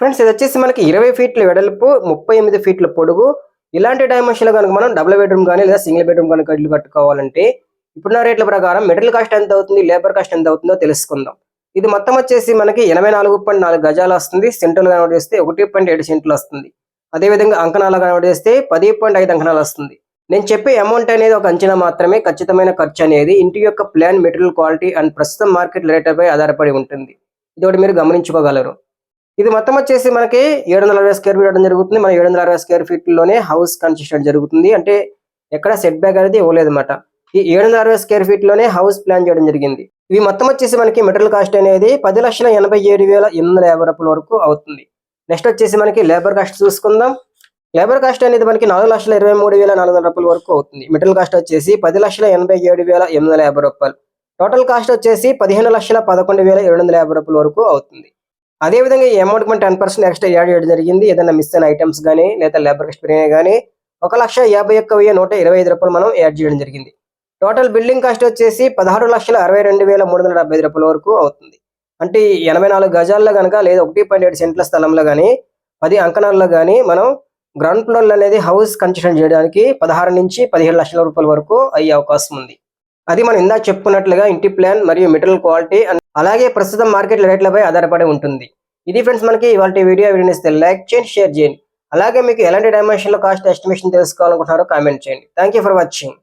Friends ఇది వచ్చేసి మనకి ఇరవై ఫీట్ల వెడల్పు ముప్పై ఎనిమిది ఫీట్ల పొడుగు. ఇలాంటి డైమెన్షన్లో కనుక మనం డబుల్ బెడ్రూమ్ కానీ లేదా సింగిల్ బెడ్రూమ్ కనుక ఇల్లు కట్టుకోవాలంటే ఇప్పుడున్న రేట్ల ప్రకారం మెటీరియల్ కాస్ట్ ఎంత అవుతుంది లేబర్ కాస్ట్ ఎంత అవుతుందో తెలుసుకుందాం. ఇది మొత్తం వచ్చేసి మనకి ఎనభై నాలుగు పాయింట్ నాలుగు గజాలు వస్తుంది. సెంట్రల్ కనబడి చేస్తే ఒకటి పాయింట్ ఏడు సెంట్లు వస్తుంది. అదేవిధంగా అంకణాలు కనబడి చేస్తే పది పాయింట్ ఐదు అంకణాలు వస్తుంది. నేను చెప్పే అమౌంట్ అనేది ఒక అంచనా మాత్రమే. ఖచ్చితమైన ఖర్చు అనేది ఇంటి యొక్క ప్లాన్ మెటీరియల్ క్వాలిటీ అండ్ ప్రస్తుతం మార్కెట్ రేట్లపై ఆధారపడి ఉంటుంది. ఇది ఒకటి మీరు గమనించుకోగలరు. ఇది మొత్తం వచ్చేసి మనకి ఏడు వందల అరవై స్క్వేర్ ఫీట్ జరుగుతుంది. మన ఏడు వందల అరవై స్క్వేర్ ఫీట్లోనే హౌస్ కన్స్ట్రక్షన్ జరుగుతుంది. అంటే ఎక్కడ సెట్ బ్యాక్ అనేది ఇవ్వలేదు అనమాట ఈ ఏడు వందల అరవై స్క్వేర్ ఫీట్లోనే హౌస్ ప్లాన్ చేయడం జరిగింది. ఇవి మొత్తం వచ్చేసి మనకి మెటీరియల్ కాస్ట్ అనేది పది లక్షల ఎనభై ఏడు వేల ఎనిమిది వందల యాభై రూపాయల వరకు అవుతుంది. నెక్స్ట్ వచ్చేసి మనకి లేబర్ కాస్ట్ చూసుకుందాం. లేబర్ కాస్ట్ అనేది మనకి నాలుగు లక్షల ఇరవై మూడు వేల నాలుగు వందల రూపాయల వరకు అవుతుంది. మెటీరియల్ కాస్ట్ వచ్చేసి పది లక్షల ఎనభై ఏడు వేల ఎనిమిది వందల యాభై రూపాయలు. టోటల్ కాస్ట్ వచ్చేసి పదిహేను లక్షల పదకొండు వేల ఏడు వందల యాభై రూపాయల వరకు అవుతుంది. అదేవిధంగా ఈ అమౌంట్ మనం టెన్ పర్సెంట్ ఎక్స్ట్రా యాడ్ చేయడం జరిగింది. ఏదైనా మిస్ అయిన ఐటమ్స్ కానీ లేదా లేబర్ కాస్ట్ పెరిగినా కానీ ఒక లక్ష యాభై ఒక్క వెయ్యి నూట ఇరవై ఐదు రూపాయలు మనం యాడ్ చేయడం జరిగింది. టోటల్ బిల్డింగ్ కాస్ట్ వచ్చేసి పదహారు లక్షల అరవై రెండు వేల మూడు వందల డెబ్బై ఐదు రూపాయల వరకు అవుతుంది. అంటే ఎనభై నాలుగు గజాల్లో కనుక లేదా ఒకటి పాయింట్ ఏడు సెంట్ల స్థలంలో కానీ పది అంకణాల్లో కానీ మనం గ్రౌండ్ ఫ్లోర్ అనేది హౌస్ కన్స్ట్రక్షన్ చేయడానికి పదహారు నుంచి పదిహేడు లక్షల రూపాయల వరకు అయ్యే అవకాశం ఉంది. అది మనం ఇందాక చెప్పుకున్నట్లుగా ఇంటి ప్లాన్ మరియు మెటీరియల్ క్వాలిటీ అలాగే ప్రస్తుతం మార్కెట్ రేట్లపై ఆధారపడి ఉంటుంది. ఇది ఫ్రెండ్స్ మనకి ఇవాళ వీడియో. వీడియోనిస్తే లైక్ చేయండి షేర్ చేయండి. అలాగే మీకు ఎలాంటి డైమెన్షన్లో కాస్ట్ ఎస్టిమేషన్ తెలుసుకోవాలనుకుంటున్నారో కామెంట్ చేయండి. Thank for watching